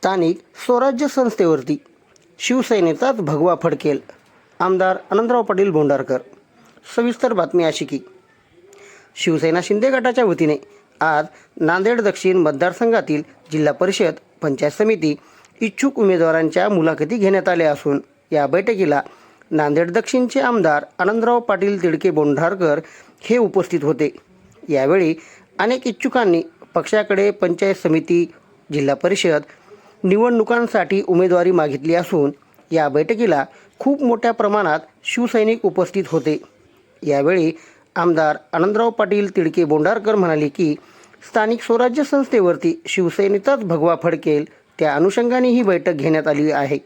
स्थानिक स्वराज्य संस्थेवरती शिवसेनेचाच भगवा फडकेल. आमदार आनंदराव पाटील बोंडारकर. सविस्तर बातमी अशी की शिवसेना शिंदे गटाच्या वतीने आज नांदेड दक्षिण मतदारसंघातील जिल्हा परिषद पंचायत समिती इच्छुक उमेदवारांच्या मुलाखती घेण्यात आल्या असून या बैठकीला नांदेड दक्षिणचे आमदार आनंदराव पाटील तिडके बोंढारकर हे उपस्थित होते. यावेळी अनेक इच्छुकांनी पक्षाकडे पंचायत समिती जिल्हा परिषद निवडणुकांसाठी उमेदवारी मागितली असून या बैठकीला खूप मोठ्या प्रमाणात शिवसैनिक उपस्थित होते. यावेळी आमदार आनंदराव पाटील तिडके बोंडारकर म्हणाले की स्थानिक स्वराज्य संस्थेवरती शिवसेनेचाच भगवा फडकेल त्या अनुषंगाने ही बैठक घेण्यात आली आहे.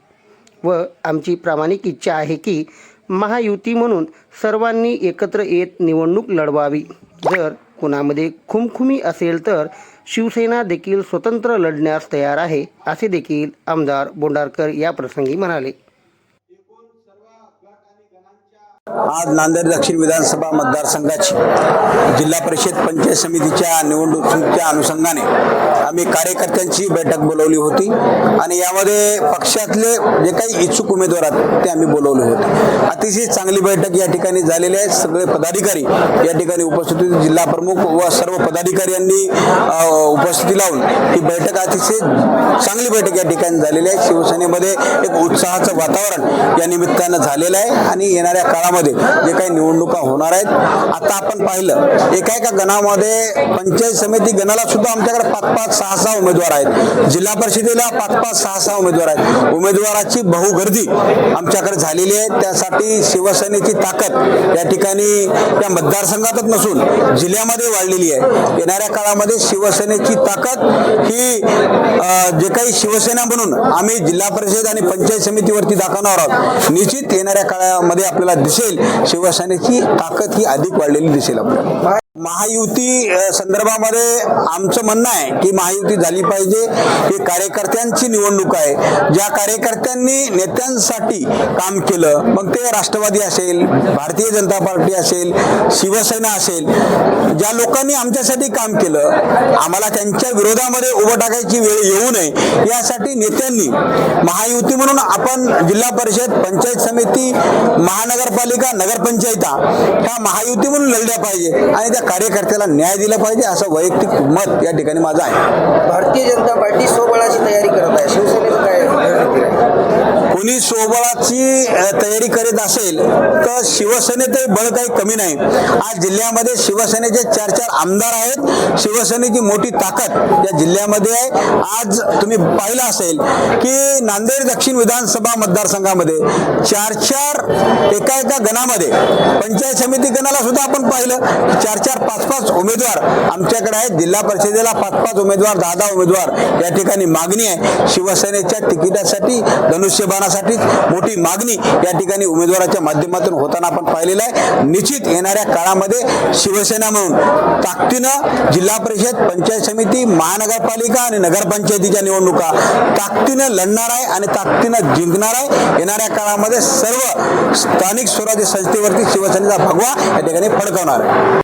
व आमची प्रामाणिक इच्छा आहे की महायुती म्हणून सर्वांनी एकत्र येत निवडणूक लढवावी. जर कुणामध्ये खुमखुमी असेल तर शिवसेना देखील स्वतंत्र लढण्यास तयार आहे असे देखील आमदार बोंडारकर या प्रसंगी म्हणाले. आज नांदेड दक्षिण विधानसभा मतदारसंघाची जिल्हा परिषद पंचायत समितीच्या निवडणुकीच्या अनुषंगाने आम्ही कार्यकर्त्यांची बैठक बोलवली होती आणि यामध्ये पक्षातले जे काही इच्छुक उमेदवार आहेत ते आम्ही बोलवले होते. अतिशय चांगली बैठक या ठिकाणी झालेली आहे. सगळे पदाधिकारी या ठिकाणी उपस्थित होते. जिल्हा प्रमुख व सर्व पदाधिकारी यांनी उपस्थिती लावून ही बैठक अतिशय चांगली बैठक या ठिकाणी झालेली आहे. शिवसेनेमध्ये एक उत्साहाचं वातावरण या निमित्तानं झालेलं आहे आणि येणाऱ्या काळामध्ये जे काही निवडणुका होणार आहेत. आता आपण पाहिलं एका एका गणामध्ये पंचायत समिती गणाला सुद्धा आमच्याकडे पाच पाच सहा सहा उमेदवार आहेत. जिल्हा परिषदेला पाच पाच सहा सहा उमेदवार आहेत. उमेदवाराची बहुगर्दी आमच्याकडे झालेली आहे. त्यासाठी शिवसेनेची ताकद या ठिकाणी त्या मतदारसंघातच नसून जिल्ह्यामध्ये वाढलेली आहे. येणाऱ्या काळामध्ये शिवसेनेची ताकद ही जे काही शिवसेना म्हणून आम्ही जिल्हा परिषद आणि पंचायत समितीवरती दाखवणार आहोत निश्चित येणाऱ्या काळामध्ये आपल्याला दिसेल. शिवसेनेची ताकद ही अधिक वाढलेली दिसेल आपल्याला. महायुती संदर्भामध्ये आमचं म्हणणं आहे की महायुती झाली पाहिजे. ही कार्यकर्त्यांची निवडणूक आहे. ज्या कार्यकर्त्यांनी नेत्यांसाठी काम केलं मग ते राष्ट्रवादी असेल भारतीय जनता पार्टी असेल शिवसेना असेल ज्या लोकांनी आमच्यासाठी काम केलं आम्हाला त्यांच्या विरोधामध्ये उभं टाकायची वेळ येऊ नये. यासाठी नेत्यांनी महायुती म्हणून आपण जिल्हा परिषद पंचायत समिती महानगरपालिका नगरपंचायता ह्या महायुती म्हणून लढल्या पाहिजे. आणि त्या कार्यकर्त्याला न्याय दिला पाहिजे असं वैयक्तिक मत या ठिकाणी माझं आहे. भारतीय जनता पार्टी स्वबळाची तयारी करत आहे. शिवसेनेचं कोणी स्वबळाची तयारी करीत असेल तर शिवसेनेत बळ काही कमी नाही. आज जिल्ह्यामध्ये शिवसेनेचे चार चार आमदार आहेत. शिवसेनेची मोठी ताकद या जिल्ह्यामध्ये आहे. आज तुम्ही पाहिलं असेल की नांदेड दक्षिण विधानसभा मतदारसंघामध्ये चार चार एका एका गणामध्ये पंचायत समिती गणाला सुद्धा आपण पाहिलं. की चार चार पाच पाच उमेदवार आमच्याकडे आहेत. जिल्हा परिषदेला पाच पाच उमेदवार दहा दहा उमेदवार या ठिकाणी मागणी आहे. शिवसेनेच्या तिकिटासाठी धनुष्यबाणासाठी मोठी मागणी या ठिकाणी उमेदवाराच्या माध्यमातून होताना आपण पाहिलेलं आहे. निश्चित येणाऱ्या काळामध्ये शिवसेना म्हणून ताकदीनं जिल्हा परिषद पंचायत समिती महानगरपालिका आणि नगरपंचायतीच्या निवडणुका ताकदीनं लढणार आहे आणि ताकदीनं जिंकणार आहे. येणाऱ्या काळामध्ये सर्व स्थानिक स्वराज्य संस्थेवरती शिवसेनेचा भगवा या ठिकाणी फडकवणार आहे.